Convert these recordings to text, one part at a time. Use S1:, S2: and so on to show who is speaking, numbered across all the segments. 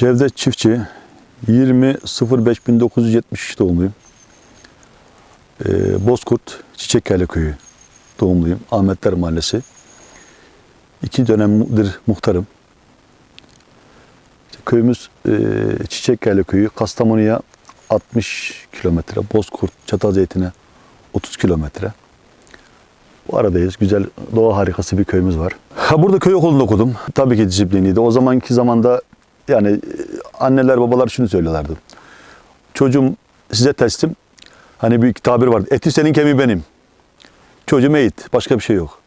S1: Cevdet Çiftçi 20.05.1973 doğumluyum. Ee, Bozkurt Çiçekkale Köyü doğumluyum. Ahmetler Mahallesi. İki dönemdir muhtarım. Köyümüz e, Çiçekkale Köyü. Kastamonu'ya 60 kilometre. Bozkurt Çatalzeytin'e 30 kilometre. Bu aradayız. Güzel doğa harikası bir köyümüz var. Ha, burada köy okulunda okudum. Tabii ki disiplinliydi. O zamanki zamanda yani e, anneler babalar şunu söylüyorlardı. Çocuğum size teslim. Hani bir tabir vardı. Eti senin kemiği benim. Çocuğum eğit. Başka bir şey yok.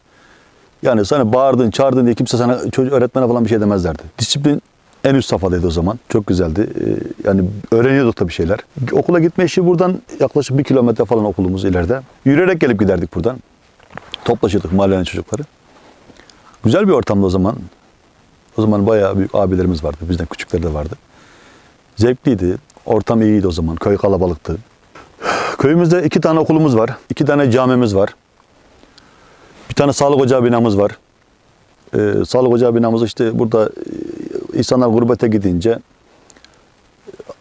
S1: Yani sana bağırdın, çağırdın diye kimse sana çocuk öğretmene falan bir şey demezlerdi. Disiplin en üst safhadaydı o zaman. Çok güzeldi. Ee, Yani öğreniyorduk tabii şeyler. Okula gitme işi buradan yaklaşık bir kilometre falan okulumuz ileride. Yürüyerek gelip giderdik buradan. Toplaşırdık mahallenin çocukları. Güzel bir ortamda o zaman. O zaman bayağı büyük abilerimiz vardı. Bizden küçükleri de vardı. Zevkliydi. Ortam iyiydi o zaman. Köy kalabalıktı. Köyümüzde iki tane okulumuz var. iki tane camimiz var. Bir tane sağlık ocağı binamız var. Ee, sağlık ocağı binamız işte burada e, insanlar gurbete gidince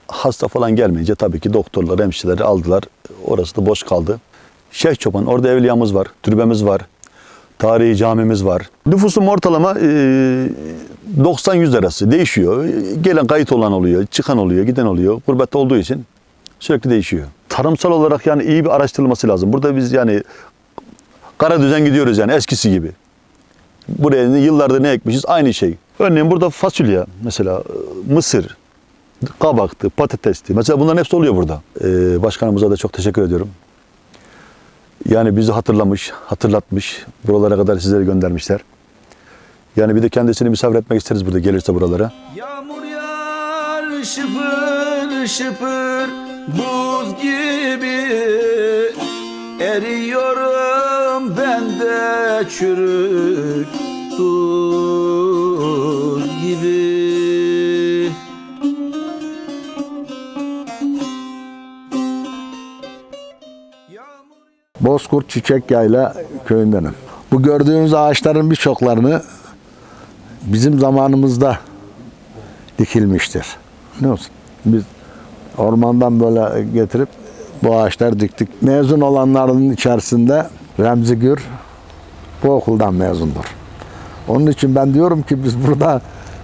S1: hasta falan gelmeyince tabii ki doktorlar, hemşireleri aldılar. Orası da boş kaldı. Şeyh Çoban, orada evliyamız var, türbemiz var, tarihi camimiz var. Nüfusum ortalama e, 90-100 arası değişiyor. Gelen kayıt olan oluyor, çıkan oluyor, giden oluyor. Gurbette olduğu için sürekli değişiyor. Tarımsal olarak yani iyi bir araştırılması lazım. Burada biz yani kara düzen gidiyoruz yani eskisi gibi. Buraya yıllardır ne ekmişiz aynı şey. Örneğin burada fasulye mesela e, mısır, kabaktı, patatesti. Mesela bunların hepsi oluyor burada. Ee, başkanımıza da çok teşekkür ediyorum. Yani bizi hatırlamış, hatırlatmış. Buralara kadar sizleri göndermişler. Yani bir de kendisini misafir etmek isteriz burada gelirse buralara.
S2: Yağmur yağar şıpır şıpır buz gibi Eriyorum ben de çürük tuz
S3: Bozkurt Çiçek Yayla köyündenim. Bu gördüğünüz ağaçların birçoklarını bizim zamanımızda dikilmiştir. Ne olsun? Biz ormandan böyle getirip bu ağaçları diktik. Mezun olanların içerisinde Remzi Gür bu okuldan mezundur. Onun için ben diyorum ki biz burada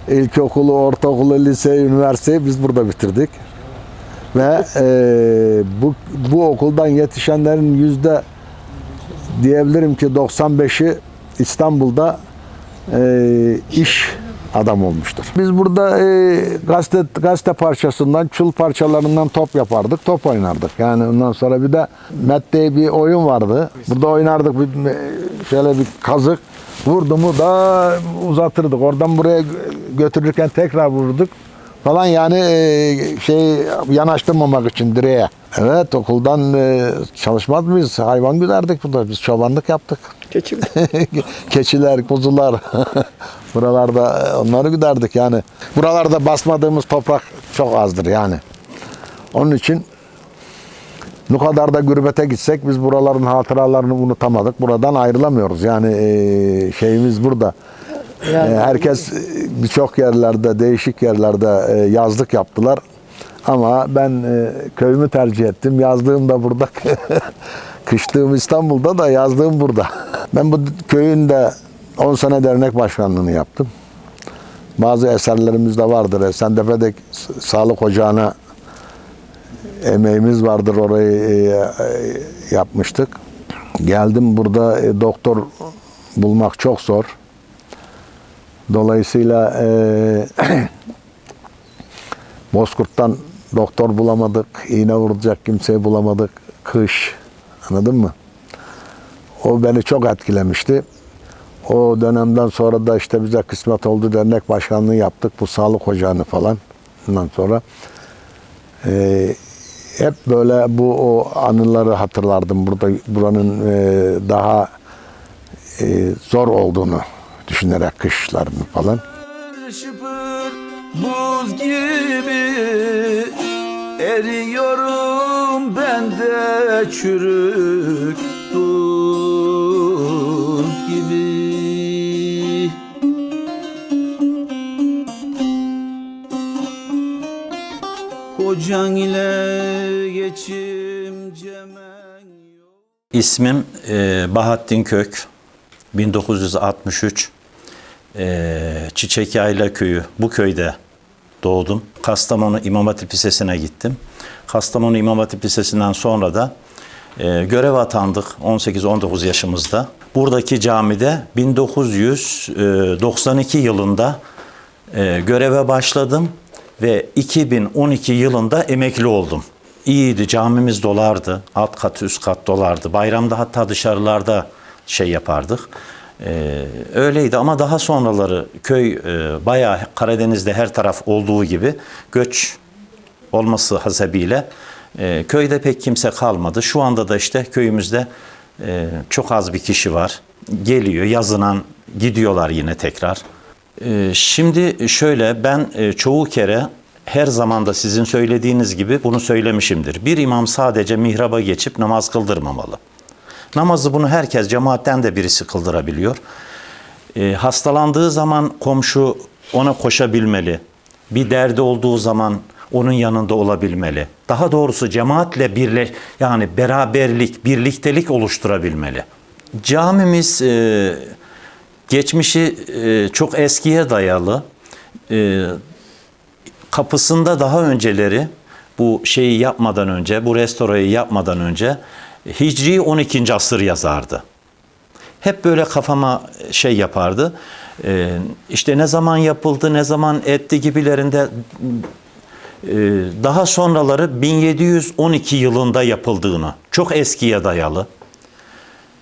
S3: ilkokulu, ortaokulu, liseyi, üniversiteyi biz burada bitirdik. Ve e, bu, bu okuldan yetişenlerin yüzde diyebilirim ki 95'i İstanbul'da e, iş adam olmuştur. Biz burada e, gazete, gazete parçasından, çul parçalarından top yapardık, top oynardık. Yani ondan sonra bir de Met bir oyun vardı. Burada oynardık bir, şöyle bir kazık. Vurdu mu da uzatırdık. Oradan buraya götürürken tekrar vururduk falan yani e, şey yanaştırmamak için direğe. Evet okuldan e, çalışmaz mıyız? Hayvan güderdik burada. Biz çobanlık yaptık.
S4: Keçi?
S3: Keçiler, kuzular. Buralarda e, onları güderdik yani. Buralarda basmadığımız toprak çok azdır yani. Onun için ne kadar da gürbete gitsek biz buraların hatıralarını unutamadık. Buradan ayrılamıyoruz. Yani şeyimiz burada. E, herkes e, birçok yerlerde, değişik yerlerde e, yazlık yaptılar. Ama ben e, köyümü tercih ettim. Yazdığım da burada. Kışlığım İstanbul'da da yazdığım burada. Ben bu köyün de 10 sene dernek başkanlığını yaptım. Bazı eserlerimiz de vardır. Esentepe'de sağlık ocağına emeğimiz vardır. Orayı yapmıştık. Geldim burada doktor bulmak çok zor. Dolayısıyla e, Bozkurt'tan doktor bulamadık, iğne vuracak kimseyi bulamadık. Kış, anladın mı? O beni çok etkilemişti. O dönemden sonra da işte bize kısmet oldu dernek başkanlığı yaptık. Bu sağlık ocağını falan. Ondan sonra e, hep böyle bu o anıları hatırlardım. Burada buranın e, daha e, zor olduğunu düşünerek kışlarını falan.
S2: Şıpır buz gibi eriyorum ben de çürük buz gibi. Kocan ile geçim cemen yok.
S4: İsmim e, Bahattin Kök. 1963 e, Çiçek Yayla Köyü. Bu köyde doğdum. Kastamonu İmam Hatip Lisesi'ne gittim. Kastamonu İmam Hatip Lisesi'nden sonra da e, görev atandık 18-19 yaşımızda. Buradaki camide 1992 yılında e, göreve başladım ve 2012 yılında emekli oldum. İyiydi, camimiz dolardı. Alt kat, üst kat dolardı. Bayramda hatta dışarılarda şey yapardık. E, öyleydi ama daha sonraları köy e, bayağı Karadeniz'de her taraf olduğu gibi göç olması hasebiyle e, köyde pek kimse kalmadı. Şu anda da işte köyümüzde e, çok az bir kişi var. Geliyor, yazınan gidiyorlar yine tekrar. E, şimdi şöyle ben e, çoğu kere her zaman da sizin söylediğiniz gibi bunu söylemişimdir. Bir imam sadece mihraba geçip namaz kıldırmamalı. Namazı bunu herkes cemaatten de birisi kıldırabiliyor. E, hastalandığı zaman komşu ona koşabilmeli. Bir derdi olduğu zaman onun yanında olabilmeli. Daha doğrusu cemaatle birle yani beraberlik, birliktelik oluşturabilmeli. Camimiz e, geçmişi e, çok eskiye dayalı. E, kapısında daha önceleri bu şeyi yapmadan önce, bu restorayı yapmadan önce Hicri 12. asır yazardı. Hep böyle kafama şey yapardı. Ee, işte ne zaman yapıldı, ne zaman etti gibilerinde e, daha sonraları 1712 yılında yapıldığını, çok eskiye dayalı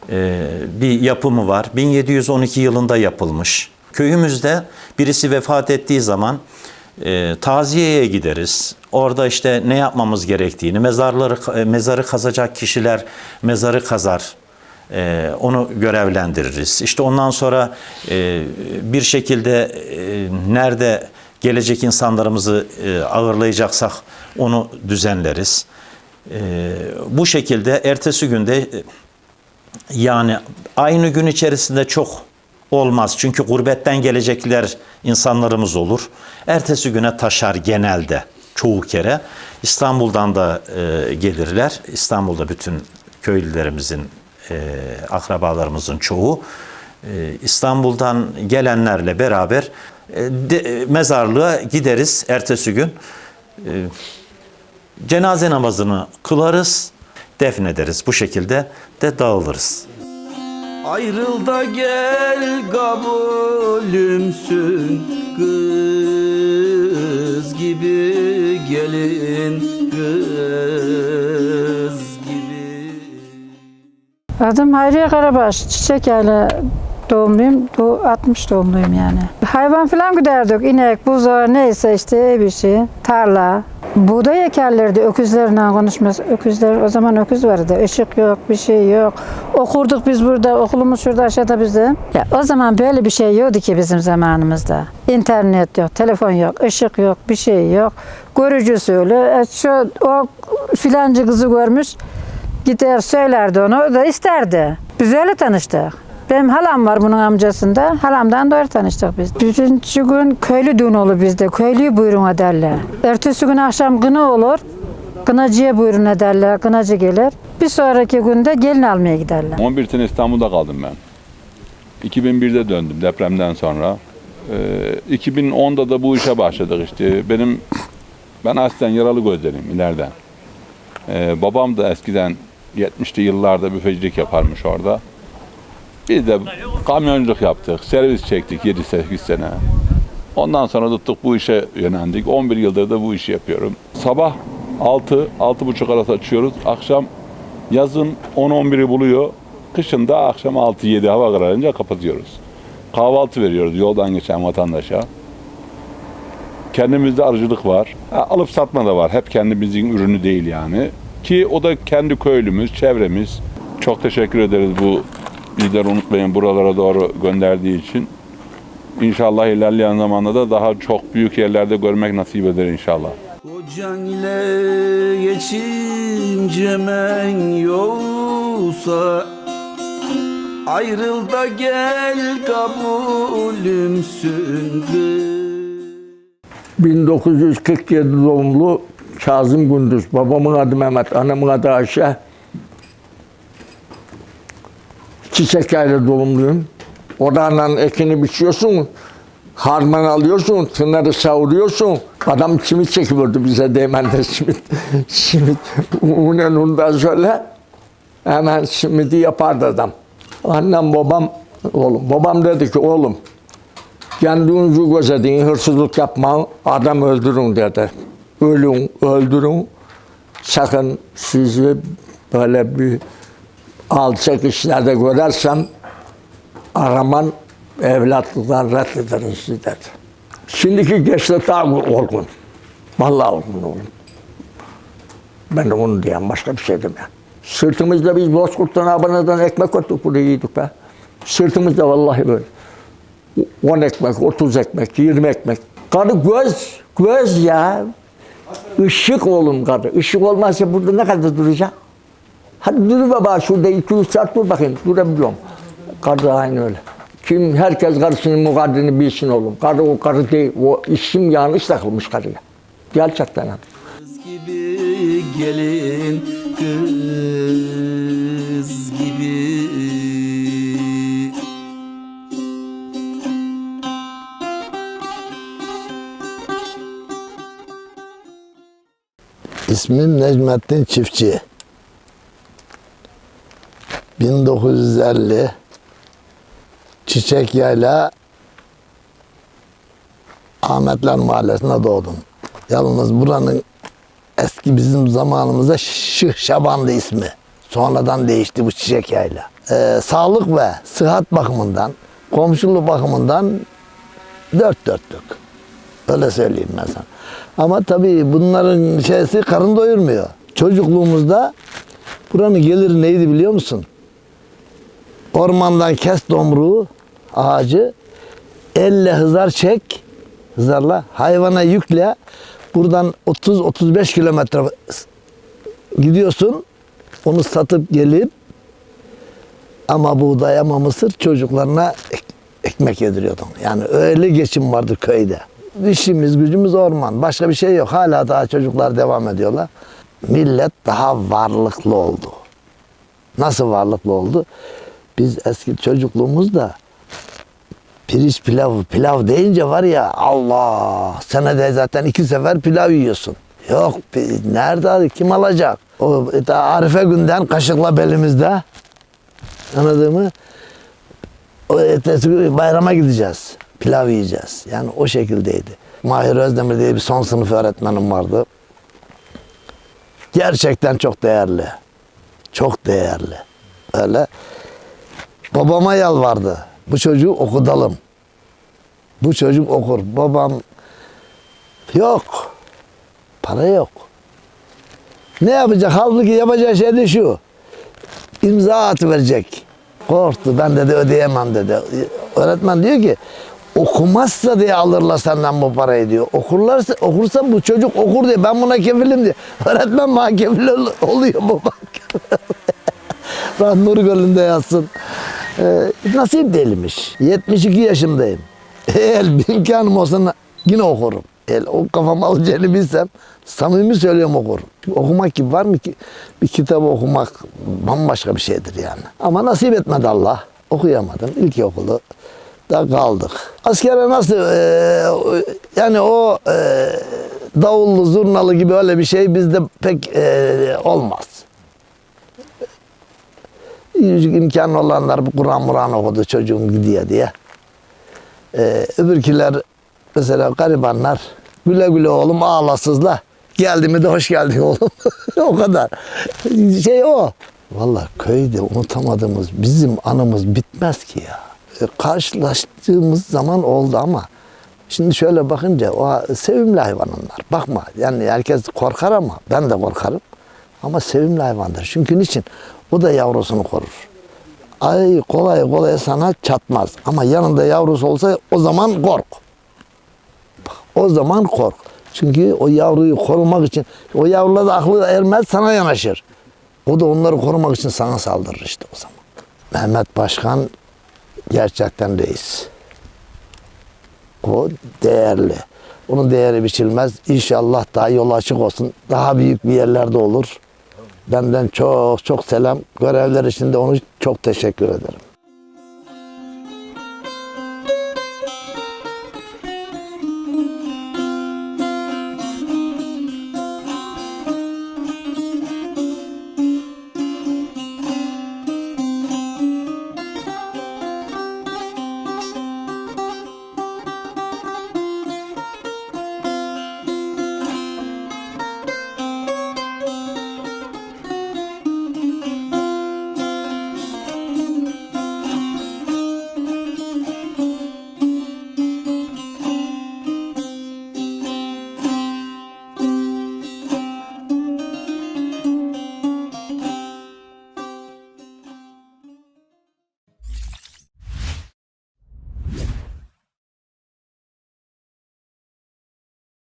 S4: e, bir yapımı var. 1712 yılında yapılmış. Köyümüzde birisi vefat ettiği zaman e, taziyeye gideriz. Orada işte ne yapmamız gerektiğini, mezarları e, mezarı kazacak kişiler mezarı kazar. E, onu görevlendiririz. İşte ondan sonra e, bir şekilde e, nerede gelecek insanlarımızı e, ağırlayacaksak onu düzenleriz. E, bu şekilde ertesi günde e, yani aynı gün içerisinde çok olmaz. Çünkü gurbetten gelecekler insanlarımız olur. Ertesi güne taşar genelde çoğu kere. İstanbul'dan da e, gelirler. İstanbul'da bütün köylülerimizin, e, akrabalarımızın çoğu e, İstanbul'dan gelenlerle beraber e, de, e, mezarlığa gideriz ertesi gün. E, cenaze namazını kılarız, defnederiz. Bu şekilde de dağılırız.
S2: Ayrıl da gel kabulümsün Kız gibi gelin kız gibi
S5: Adım Hayriye Karabaş. Çiçek Yayla doğumluyum. Bu 60 doğumluyum yani. Hayvan falan güderdik. İnek, buzağı neyse işte bir şey. Tarla. Buğday ekerlerdi öküzlerle konuşmaz. Öküzler o zaman öküz vardı. Işık yok, bir şey yok. Okurduk biz burada. Okulumuz şurada aşağıda bizim. Ya o zaman böyle bir şey yoktu ki bizim zamanımızda. İnternet yok, telefon yok, ışık yok, bir şey yok. Görücüsü öyle. E, Şu o filancı kızı görmüş. Gider söylerdi onu, o da isterdi. Biz öyle tanıştık. Benim halam var bunun amcasında. Halamdan doğru tanıştık biz. Birinci gün köylü düğün olur bizde. Köylüyü buyurun ederler. Ertesi gün akşam kına olur. Kınacıya buyurun ederler. Kınacı gelir. Bir sonraki günde gelin almaya giderler.
S6: 11 sene İstanbul'da kaldım ben. 2001'de döndüm depremden sonra. Ee, 2010'da da bu işe başladık işte. Benim ben aslen yaralı gözlerim ileriden. Ee, babam da eskiden 70'li yıllarda büfecilik yaparmış orada. Biz de kamyonculuk yaptık, servis çektik 7-8 sene. Ondan sonra tuttuk bu işe yöneldik. 11 yıldır da bu işi yapıyorum. Sabah 6, 6.30 arası açıyoruz. Akşam yazın 10-11'i buluyor. Kışın da akşam 6-7 hava kararınca kapatıyoruz. Kahvaltı veriyoruz yoldan geçen vatandaşa. Kendimizde arıcılık var. Alıp satma da var. Hep kendimizin ürünü değil yani. Ki o da kendi köylümüz, çevremiz. Çok teşekkür ederiz bu bizleri unutmayın buralara doğru gönderdiği için. İnşallah ilerleyen zamanda da daha çok büyük yerlerde görmek nasip eder inşallah.
S2: Kocan ile geçincemen yoksa Ayrıl da gel kabulümsün kız
S7: 1947 doğumlu Kazım Gündüz. Babamın adı Mehmet, anamın adı Ayşe. Çiçek yayla doğumluyum. Oranla ekini biçiyorsun. Harman alıyorsun, tınarı savuruyorsun. Adam simit çekiyordu bize değmende simit. simit. Unen ondan şöyle hemen simidi yapardı adam. Annem babam, oğlum. Babam dedi ki oğlum kendinizi gözetin, hırsızlık yapma, adam öldürün dedi. Ölün, öldürün. Sakın sizi böyle bir alçak işlerde görersem araman evlatlıktan reddederim sizi dedi. Şimdiki gençler daha olgun. Vallahi olgun oğlum. Ben de onu diyeyim, başka bir şey demiyorum. Sırtımızda biz Bozkurt'tan aboneden ekmek attık buraya yedik be. Sırtımızda vallahi böyle. 10 ekmek, 30 ekmek, 20 ekmek. Karı göz, göz ya. Işık oğlum karı. Işık olmazsa burada ne kadar duracak? Hadi dur baba şurada 200 saat dur bakayım. Durabiliyorum. Karı aynı öyle. Kim herkes karısının mukadrini bilsin oğlum. Karı o karı değil. O isim yanlış takılmış karıya. Gerçekten. yani.
S2: Kız gibi gelin kız gibi
S8: İsmim Necmettin Çiftçi. 1950 Çiçek Yayla Ahmetler Mahallesi'nde doğdum. Yalnız buranın eski bizim zamanımızda Şıh Şaban'dı ismi. Sonradan değişti bu Çiçek Yayla. Ee, sağlık ve sıhhat bakımından, komşuluk bakımından dört dörtlük. Öyle söyleyeyim ben sana. Ama tabii bunların şeysi karın doyurmuyor. Çocukluğumuzda buranın geliri neydi biliyor musun? Ormandan kes domruğu, ağacı, elle hızar çek, hızarla, hayvana yükle, buradan 30-35 kilometre gidiyorsun, onu satıp gelip ama buğday ama mısır çocuklarına ek- ekmek yediriyordum. Yani öyle geçim vardı köyde. İşimiz gücümüz orman. Başka bir şey yok. Hala daha çocuklar devam ediyorlar. Millet daha varlıklı oldu. Nasıl varlıklı oldu? Biz eski çocukluğumuzda pirinç pilav, pilav deyince var ya Allah senede zaten iki sefer pilav yiyorsun. Yok nerede kim alacak? O da Arife günden kaşıkla belimizde anladın mı? O ertesi bayrama gideceğiz. Pilav yiyeceğiz. Yani o şekildeydi. Mahir Özdemir diye bir son sınıf öğretmenim vardı. Gerçekten çok değerli. Çok değerli. Öyle. Babama yalvardı. Bu çocuğu okutalım. Bu çocuk okur. Babam yok. Para yok. Ne yapacak? Halbuki yapacağı şey de şu. İmza atıverecek. Korktu. Ben dedi ödeyemem dedi. Öğretmen diyor ki okumazsa diye alırlar senden bu parayı diyor. Okurlarsa okursa bu çocuk okur diye ben buna kefilim diye. Öğretmen bana kefil ol- oluyor bu bak. Rahmet Nur Gölü'nde yatsın. Ee, nasip değilmiş. 72 yaşındayım. Eğer bir imkanım olsa yine okurum. Eğer o kafam alacağını bilsem samimi söylüyorum okurum. Okumak gibi var mı ki? Bir kitabı okumak bambaşka bir şeydir yani. Ama nasip etmedi Allah. Okuyamadım. İlkokulu da kaldık. Askere nasıl e, yani o e, davullu zurnalı gibi öyle bir şey bizde pek e, olmaz. İmkanı olanlar bu Kur'an Muran okudu çocuğum gidiyor diye. Ee, öbürkiler mesela garibanlar güle güle oğlum ağlasızla. Geldi mi de hoş geldin oğlum. o kadar. Şey o. Vallahi köyde unutamadığımız bizim anımız bitmez ki ya. Ee, karşılaştığımız zaman oldu ama şimdi şöyle bakınca o sevimli hayvanlar. Bakma yani herkes korkar ama ben de korkarım. Ama sevimli hayvandır. Çünkü niçin? O da yavrusunu korur. Ay kolay kolay sana çatmaz. Ama yanında yavrusu olsa o zaman kork. O zaman kork. Çünkü o yavruyu korumak için o yavrular da aklı ermez sana yanaşır. O da onları korumak için sana saldırır işte o zaman. Mehmet Başkan gerçekten reis. O değerli. Onun değeri biçilmez. İnşallah daha yol açık olsun. Daha büyük bir yerlerde olur. Benden çok çok selam. Görevler için de onu çok teşekkür ederim.